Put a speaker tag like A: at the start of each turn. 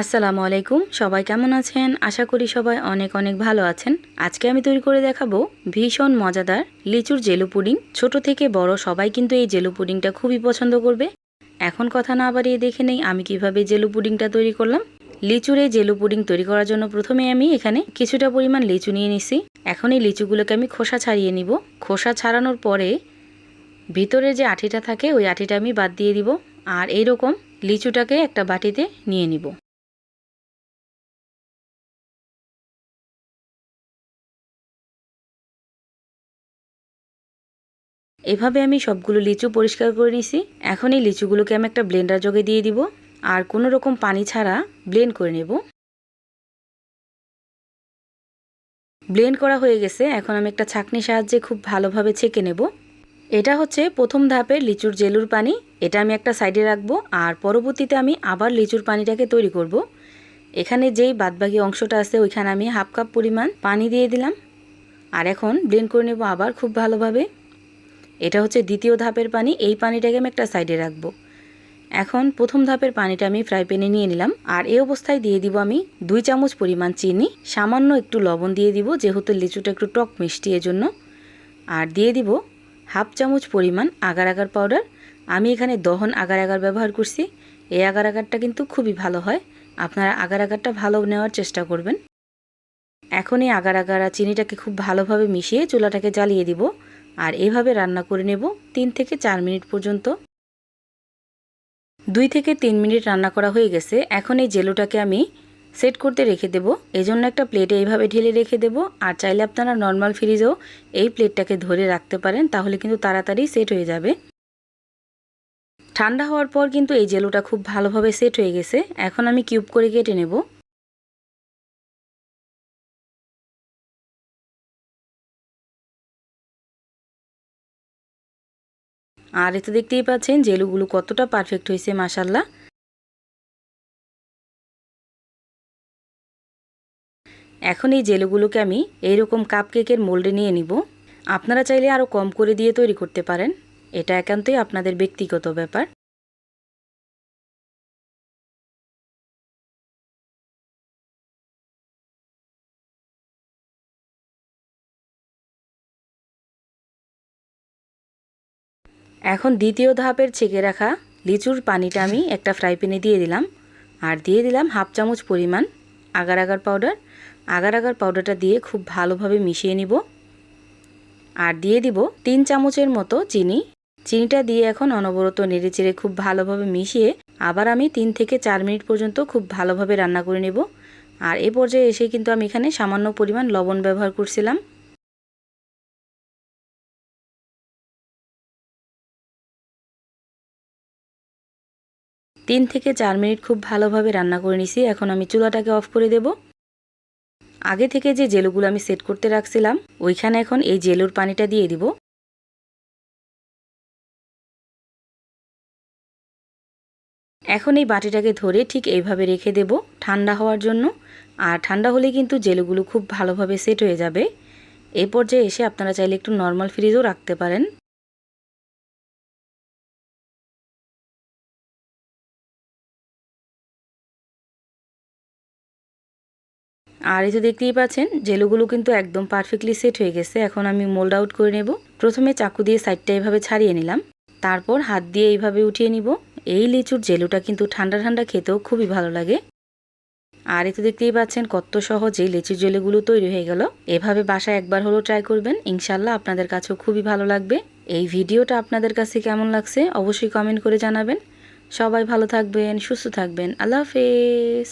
A: আসসালামু আলাইকুম। সবাই কেমন আছেন? আশা করি সবাই অনেক অনেক ভালো আছেন। আজকে আমি তৈরি করে দেখাবো ভীষণ মজাদার লিচুর জেলু পুডিং। ছোট থেকে বড় সবাই কিন্তু এই জেলু পুডিংটা খুবই পছন্দ করবে। এখন কথা না বাড়িয়ে দেখে নেই আমি কীভাবে জেলু পুডিংটা তৈরি করলাম। লিচুর এই জেলু পুডিং তৈরি করার জন্য প্রথমে আমি এখানে কিছুটা পরিমাণ লিচু নিয়ে নিছি। এখন এই লিচুগুলোকে আমি খোসা ছাড়িয়ে নিব। খোসা ছাড়ানোর পরে ভিতরে যে আঠিটা থাকে, ওই আঠিটা আমি বাদ দিয়ে দিব। আর এইরকম লিচুটাকে একটা বাটিতে নিয়ে নিব। এভাবে আমি সবগুলো লিচু পরিষ্কার করে নিছি। এখন এই লিচুগুলোকে আমি একটা ব্লেন্ডার জগে দিয়ে দিব। আর কোনো রকম পানি ছাড়া ব্লেন্ড করে নেব। ব্লেন্ড করা হয়ে গেছে। এখন আমি একটা ছাকনির সাহায্যে খুব ভালোভাবে ছেঁকে নেব। এটা হচ্ছে প্রথম ধাপের লিচুর জেলুর পানি। এটা আমি একটা সাইডে রাখব। আর পরবর্তীতে আমি আবার লিচুর পানিটাকে তৈরি করব। এখানে যেই বাদবাকি অংশটা আছে, ওইখানে আমি হাফ কাপ পরিমাণ পানি দিয়ে দিলাম। আর এখন ব্লেন্ড করে নেব আবার খুব ভালোভাবে। এটা হচ্ছে দ্বিতীয় ধাপের পানি, এই পানিটাকে আমি একটা সাইডে রাখব। এখন প্রথম ধাপের পানিটা আমি ফ্রাই প্যানে নিয়ে নিলাম, আর এই অবস্থায় দিয়ে দিব আমি দুই চামচ পরিমাণ চিনি, সামান্য একটু লবণ দিয়ে দিব, যেহেতু লিচুটা একটু টক মিষ্টি এজন্য। আর দিয়ে দিব হাফ চামচ পরিমাণ আগার আগার পাউডার। আমি এখানে দহন আগার আগার ব্যবহার করছি, এই আগার আগারটা কিন্তু খুবই ভালো হয়, আপনারা আগার আগারটা ভালো নেওয়ার চেষ্টা করবেন। এখন এই আগার আগারা চিনিটাকে খুব ভালোভাবে মিশিয়ে চুলাটাকে জ্বালিয়ে দিব। আর এভাবে রান্না করে নেব তিন থেকে চার মিনিট পর্যন্ত। দুই থেকে তিন মিনিট রান্না করা হয়ে গেছে। এখন এই জেলোটাকে আমি সেট করতে রেখে দেব। এজন্য একটা প্লেটে এইভাবে ঢেলে রেখে দেব। আর চাইলে আপনারা নর্মাল ফ্রিজেও এই প্লেটটাকে ধরে রাখতে পারেন, তাহলে কিন্তু তাড়াতাড়ি সেট হয়ে যাবে। ঠান্ডা হওয়ার পর কিন্তু এই জেলোটা খুব ভালোভাবে সেট হয়ে গেছে। এখন আমি কিউব করে কেটে নেব। আর এতে দেখতেই পাচ্ছেন জেলুগুলো কতটা পারফেক্ট হয়েছে মাসাল্লাহ এখন এই জেলুগুলোকে আমি এইরকম কাপ কেকের মোল্ডে নিয়ে নিব। আপনারা চাইলে আরও কম করে দিয়ে তৈরি করতে পারেন। এটা একান্তই আপনাদের ব্যক্তিগত ব্যাপার। এখন দ্বিতীয় ধাপের ছেঁকে রাখা লিচুর পানিটা আমি একটা ফ্রাই প্যানে দিয়ে দিলাম। আর দিয়ে দিলাম হাফ চামচ পরিমাণ agar agar powder. Agar agar পাউডারটা দিয়ে খুব ভালোভাবে মিশিয়ে নিব। আর দিয়ে দিব তিন চামচের মতো চিনি। চিনিটা দিয়ে এখন অনবরত নেড়ে চেড়ে খুব ভালোভাবে মিশিয়ে আবার আমি তিন থেকে চার মিনিট পর্যন্ত খুব ভালোভাবে রান্না করে নেব। আর এ পর্যায়ে এসে কিন্তু আমি এখানে সামান্য পরিমাণ লবণ ব্যবহার করছিলাম। তিন থেকে চার মিনিট খুব ভালোভাবে রান্না করে নিছি। এখন আমি চুলাটাকে অফ করে দেব। আগে থেকে যে জেলুগুলো আমি সেট করতে রাখছিলাম, ওইখানে এখন এই জেলুর পানিটা দিয়ে দিব। এখন এই বাটিটাকে ধরে ঠিক এইভাবে রেখে দেব ঠান্ডা হওয়ার জন্য। আর ঠান্ডা হলে কিন্তু জেলুগুলো খুব ভালোভাবে সেট হয়ে যাবে। এই পর্যায়ে এসে আপনারা চাইলে একটু নর্মাল ফ্রিজও রাখতে পারেন। আর এই তো দেখতেই পাচ্ছেন, জেলুগুলো কিন্তু একদম পারফেক্টলি সেট হয়ে গেছে। এখন আমি মোল্ড আউট করে নেব। প্রথমে চাকু দিয়ে সাইডটা এইভাবে ছাড়িয়ে নিলাম। তারপর হাত দিয়ে এইভাবে উঠিয়ে নিব। এই লিচুর জেলুটা কিন্তু ঠান্ডা ঠান্ডা খেতেও খুবই ভালো লাগে। আর এতে দেখতেই পাচ্ছেন কত সহজেই লিচুর জেলেগুলো তৈরি হয়ে গেল। এভাবে বাসায় একবার হলেও ট্রাই করবেন। ইনশাল্লাহ আপনাদের কাছেও খুবই ভালো লাগবে। এই ভিডিওটা আপনাদের কাছে কেমন লাগছে অবশ্যই কমেন্ট করে জানাবেন। সবাই ভালো থাকবেন, সুস্থ থাকবেন। আল্লাহ হাফেজ।